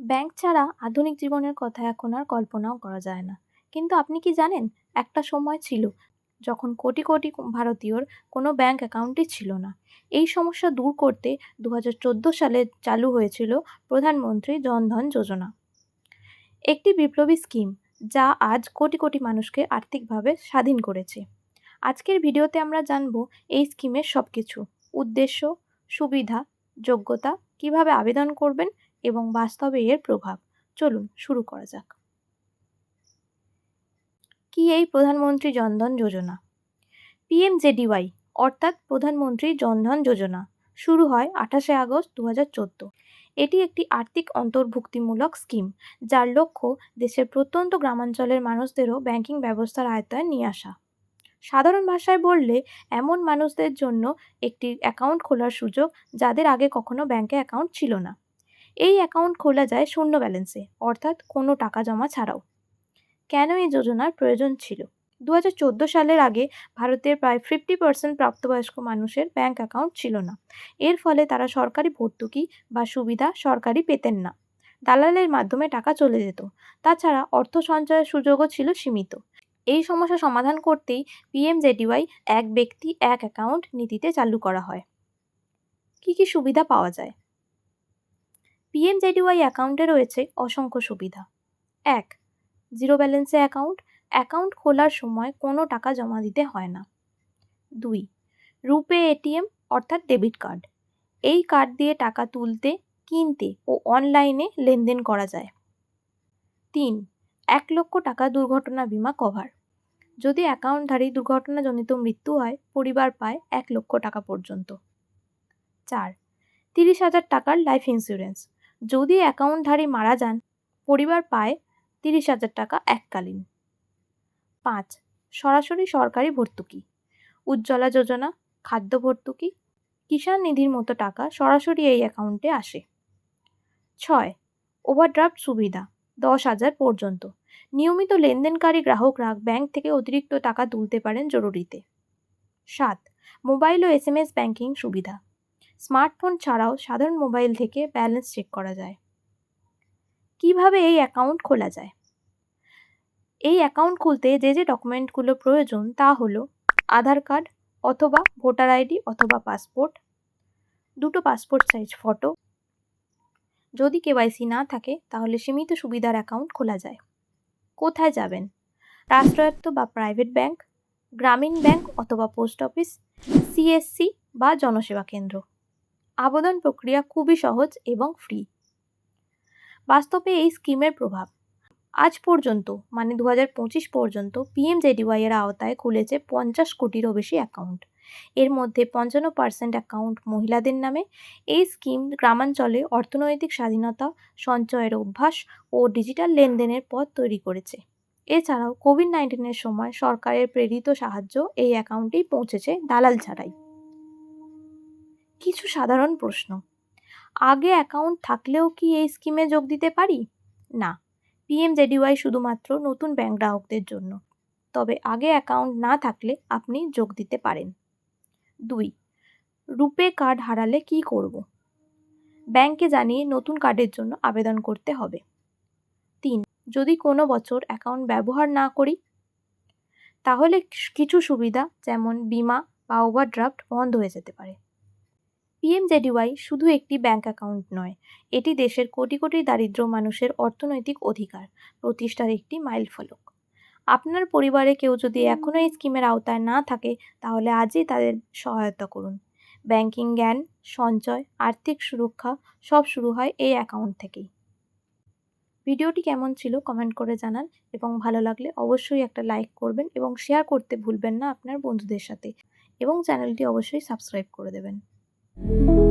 Bank ছাড়া আধুনিক জীবনের কথা এখন আর কল্পনাও করা যায় না। কিন্তু আপনি কি জানেন, একটা সময় ছিল যখন কোটি কোটি ভারতীয়র কোনো ব্যাংক অ্যাকাউন্টই ছিল না। এই সমস্যা দূর করতে দু হাজার চোদ্দ সালে চালু হয়েছিল প্রধানমন্ত্রী জনধন যোজনা। একটি বিপ্লবী স্কিম যা আজ কোটি কোটি মানুষকে আর্থিকভাবে স্বাধীন করেছে। আজকের ভিডিওতে আমরা জানব এই স্কিমের সব কিছু উদ্দেশ্য, সুবিধা, যোগ্যতা কীভাবে আবেদন করবেন এবং বাস্তবে এর প্রভাব। চলুন শুরু করা যাক। কি এই প্রধানমন্ত্রী জনধন যোজনা? পিএমজেডিওয়াই অর্থাৎ প্রধানমন্ত্রী জনধন যোজনা, শুরু হয় আঠাশে আগস্ট দু হাজার চোদ্দ। এটি একটি আর্থিক অন্তর্ভুক্তিমূলক স্কিম, যার লক্ষ্য দেশের প্রত্যন্ত গ্রামাঞ্চলের মানুষদেরও ব্যাংকিং ব্যবস্থার আয়ত্তায় নিয়ে আসা। সাধারণ ভাষায় বললে, এমন মানুষদের জন্য একটি অ্যাকাউন্ট খোলার সুযোগ যাদের আগে কখনো ব্যাংকে অ্যাকাউন্ট ছিল না। এই অ্যাকাউন্ট খোলা যায় শূন্য ব্যালেন্সে অর্থাৎ কোনো টাকা জমা ছাড়াও। কেন এই যোজনার প্রয়োজন ছিল? দু হাজার চোদ্দ সালের আগে ভারতের প্রায় ফিফটি পার্সেন্ট প্রাপ্তবয়স্ক মানুষের ব্যাংক অ্যাকাউন্ট ছিল না। এর ফলে তারা সরকারি ভর্তুকি বা সুবিধা সরকারি পেতেন না। দালালের মাধ্যমে টাকা চলে যেত। তাছাড়া অর্থ সঞ্চয়ের সুযোগও ছিল সীমিত। এই সমস্যা সমাধান করতেই পিএমজেডিওয়াই এক ব্যক্তি এক অ্যাকাউন্ট নীতিতে চালু করা হয়। কি কি সুবিধা পাওয়া যায়? পিএমজেডিওয়াই অ্যাকাউন্টে রয়েছে অসংখ্য সুবিধা। এক জিরো ব্যালেন্সে অ্যাকাউন্ট অ্যাকাউন্ট খোলার সময় কোনো টাকা জমা দিতে হয় না। দুই, রুপে এটিএম অর্থাৎ ডেবিট কার্ড এই কার্ড দিয়ে টাকা তুলতে, কিনতে ও অনলাইনে লেনদেন করা যায়। তিন, এক লক্ষ টাকা দুর্ঘটনা বিমা কভার যদি অ্যাকাউন্টধারী দুর্ঘটনাজনিত মৃত্যু হয়, পরিবার পায় এক লক্ষ টাকা পর্যন্ত। চার, তিরিশ হাজার টাকার লাইফ ইন্স্যুরেন্স যদি অ্যাকাউন্টধারী মারা যান, পরিবার পায় তিরিশ হাজার টাকা এককালীন। পাঁচ, সরাসরি সরকারি ভর্তুকি, উজ্জ্বলা যোজনা, খাদ্য ভর্তুকি, কিষাণ নিধির মতো টাকা সরাসরি এই অ্যাকাউন্টে আসে। ছয়, ওভারড্রাফট সুবিধা, দশ হাজার পর্যন্ত, নিয়মিত লেনদেনকারী গ্রাহকরা ব্যাংক থেকে অতিরিক্ত টাকা তুলতে পারেন জরুরিতে। সাত, মোবাইল ও এস এম এস ব্যাঙ্কিং সুবিধা স্মার্টফোন ছাড়াও সাধারণ মোবাইল থেকে ব্যালেন্স চেক করা যায়। কীভাবে এই অ্যাকাউন্ট খোলা যায়? এই অ্যাকাউন্ট খুলতে যে যে ডকুমেন্টগুলো প্রয়োজন তা হলো আধার কার্ড অথবা ভোটার আইডি অথবা পাসপোর্ট, দুটো পাসপোর্ট সাইজ ফটো। যদি কেওয়াইসি না থাকে তাহলে সীমিত সুবিধার অ্যাকাউন্ট খোলা যায়। কোথায় যাবেন? রাষ্ট্রায়ত্ত বা প্রাইভেট ব্যাংক, গ্রামীণ ব্যাংক অথবা পোস্ট অফিস সিএসসি বা জনসেবা কেন্দ্র। আবেদন প্রক্রিয়া খুবই সহজ এবং ফ্রি বাস্তবে এই স্কিমের প্রভাব। আজ পর্যন্ত মানে দু হাজার পঁচিশ পর্যন্ত পিএমজেডিওয়াই এর আওতায় খুলেছে পঞ্চাশ কোটিরও বেশি অ্যাকাউন্ট এর মধ্যে পঞ্চান্ন পার্সেন্ট অ্যাকাউন্ট মহিলাদের নামে। এই স্কিম গ্রামাঞ্চলে অর্থনৈতিক স্বাধীনতা, সঞ্চয়ের অভ্যাস ও ডিজিটাল লেনদেনের পথ তৈরি করেছে। এছাড়াও কোভিড নাইন্টিনের সময় সরকারের প্রেরিত সাহায্য এই অ্যাকাউন্টেই পৌঁছেছে দালাল ছাড়াই। কিছু সাধারণ প্রশ্ন। আগে অ্যাকাউন্ট থাকলেও কি এই স্কিমে যোগ দিতে পারি? না। পিএমজেডিওয়াই শুধুমাত্র নতুন ব্যাংক গ্রাহকদের জন্য। তবে আগে অ্যাকাউন্ট না থাকলে আপনি যোগ দিতে পারেন। দুই, রুপে কার্ড হারালে কি করব? ব্যাংকে জানিয়ে নতুন কার্ডের জন্য আবেদন করতে হবে। তিন, যদি কোনো বছর অ্যাকাউন্ট ব্যবহার না করি, তাহলে কিছু সুবিধা যেমন বিমা বা ওভারড্রাফট বন্ধ হয়ে যেতে পারে। পিএমজেডিওয়াই শুধু একটি ব্যাংক অ্যাকাউন্ট নয়, এটি দেশের কোটি কোটি দারিদ্র মানুষের অর্থনৈতিক অধিকার, প্রতিষ্ঠার একটি মাইল ফলক। আপনার পরিবারে কেউ যদি এখনও এই স্কিমের আওতায় না থাকে, তাহলে আজই তাদের সহায়তা করুন। ব্যাংকিং জ্ঞান, সঞ্চয়, আর্থিক সুরক্ষা, সব শুরু হয় এই অ্যাকাউন্ট থেকেই। ভিডিওটি কেমন ছিল কমেন্ট করে জানান এবং ভালো লাগলে অবশ্যই একটা লাইক করবেন এবং শেয়ার করতে ভুলবেন না আপনার বন্ধুদের সাথে এবং চ্যানেলটি অবশ্যই সাবস্ক্রাইব করে দেবেন। thank you